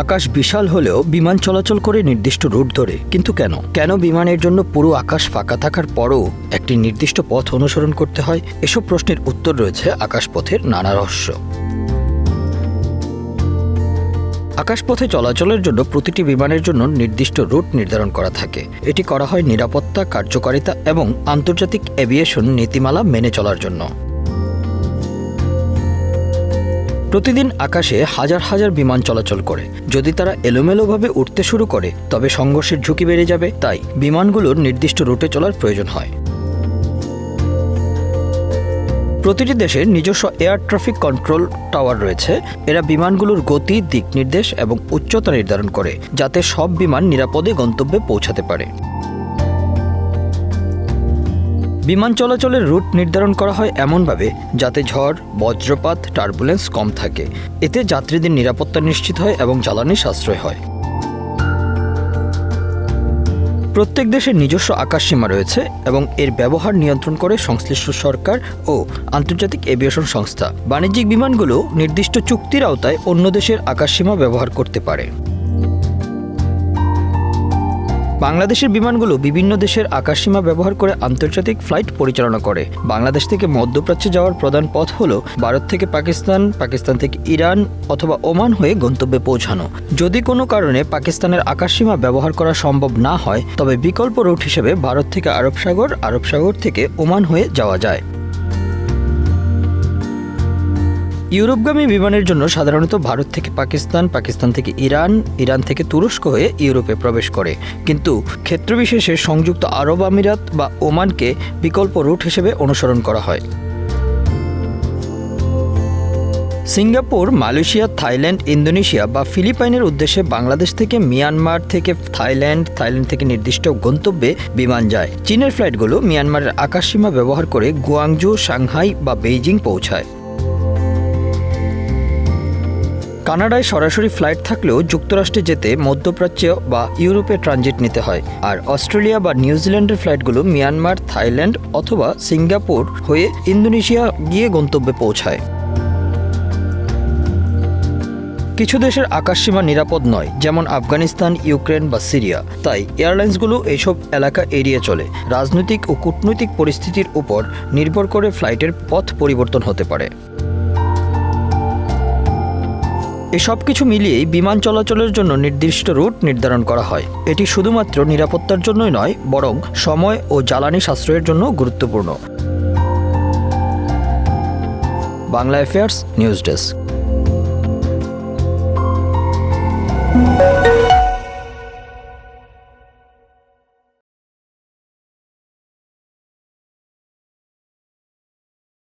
আকাশ বিশাল হলেও বিমান চলাচল করে নির্দিষ্ট রুট ধরে। কিন্তু কেন? কেন বিমানের জন্য পুরো আকাশ ফাঁকা থাকার পরও একটি নির্দিষ্ট পথ অনুসরণ করতে হয়? এসব প্রশ্নের উত্তর রয়েছে আকাশপথের নানা রহস্য। আকাশপথে চলাচলের জন্য প্রতিটি বিমানের জন্য নির্দিষ্ট রুট নির্ধারণ করা থাকে। এটি করা হয় নিরাপত্তা, কার্যকারিতা এবং আন্তর্জাতিক এভিয়েশন নীতিমালা মেনে চলার জন্য। প্রতিদিন আকাশে হাজার হাজার বিমান চলাচল করে। যদি তারা এলোমেলোভাবে উঠতে শুরু করে, তবে সংঘর্ষের ঝুঁকি বেড়ে যাবে। তাই বিমানগুলোর নির্দিষ্ট রুটে চলার প্রয়োজন হয়। প্রতিটি দেশের নিজস্ব এয়ার ট্রাফিক কন্ট্রোল টাওয়ার রয়েছে। এরা বিমানগুলোর গতি, দিক নির্দেশ এবং উচ্চতা নির্ধারণ করে, যাতে সব বিমান নিরাপদে গন্তব্যে পৌঁছাতে পারে। বিমান চলাচলের রুট নির্ধারণ করা হয় এমনভাবে যাতে ঝড়, বজ্রপাত, টার্বুলেন্স কম থাকে। এতে যাত্রীদের নিরাপত্তা নিশ্চিত হয় এবং জ্বালানি সাশ্রয় হয়। প্রত্যেক দেশের নিজস্ব আকাশসীমা রয়েছে এবং এর ব্যবহার নিয়ন্ত্রণ করে সংশ্লিষ্ট সরকার ও আন্তর্জাতিক এভিয়েশন সংস্থা। বাণিজ্যিক বিমানগুলো নির্দিষ্ট চুক্তির আওতায় অন্য দেশের আকাশসীমা ব্যবহার করতে পারে। বাংলাদেশের বিমানগুলো বিভিন্ন দেশের আকাশসীমা ব্যবহার করে আন্তর্জাতিক ফ্লাইট পরিচালনা করে। বাংলাদেশ থেকে মধ্যপ্রাচ্যে যাওয়ার প্রধান পথ হলো ভারত থেকে পাকিস্তান পাকিস্তান থেকে ইরান অথবা ওমান হয়ে গন্তব্যে পৌঁছানো। যদি কোনো কারণে পাকিস্তানের আকাশসীমা ব্যবহার করা সম্ভব না হয়, তবে বিকল্প রুট হিসেবে ভারত থেকে আরব সাগর আরব সাগর থেকে ওমান হয়ে যাওয়া যায়। ইউরোপগামী বিমানের জন্য সাধারণত ভারত থেকে পাকিস্তান পাকিস্তান থেকে ইরান ইরান থেকে তুরস্ক হয়ে ইউরোপে প্রবেশ করে। কিন্তু ক্ষেত্রবিশেষে সংযুক্ত আরব আমিরাত বা ওমানকে বিকল্প রুট হিসেবে অনুসরণ করা হয়। সিঙ্গাপুর, মালয়েশিয়া, থাইল্যান্ড, ইন্দোনেশিয়া বা ফিলিপাইনের উদ্দেশ্যে বাংলাদেশ থেকে মিয়ানমার থেকে থাইল্যান্ড থাইল্যান্ড থেকে নির্দিষ্ট গন্তব্যে বিমান যায়। চীনের ফ্লাইটগুলো মিয়ানমারের আকাশসীমা ব্যবহার করে গুয়াংজু সাংহাই বা বেইজিং পৌঁছায়। কানাডায় সরাসরি ফ্লাইট থাকলেও যুক্তরাষ্ট্রে যেতে মধ্যপ্রাচ্য বা ইউরোপে ট্রানজিট নিতে হয়। আর অস্ট্রেলিয়া বা নিউজিল্যান্ডের ফ্লাইটগুলো মিয়ানমার, থাইল্যান্ড অথবা সিঙ্গাপুর হয়ে ইন্দোনেশিয়া গিয়ে গন্তব্যে পৌঁছায়। কিছু দেশের আকাশসীমা নিরাপদ নয়, যেমন আফগানিস্তান, ইউক্রেন বা সিরিয়া। তাই এয়ারলাইন্সগুলো এইসব এলাকা এড়িয়ে চলে। রাজনৈতিক ও কূটনৈতিক পরিস্থিতির উপর নির্ভর করে ফ্লাইটের পথ পরিবর্তন হতে পারে। এসব কিছু মিলিয়েই বিমান চলাচলের জন্য নির্দিষ্ট রুট নির্ধারণ করা হয়। এটি শুধুমাত্র নিরাপত্তার জন্যই নয়, বরং সময় ও জ্বালানি সাশ্রয়ের জন্য গুরুত্বপূর্ণ। Bangla affairs news desk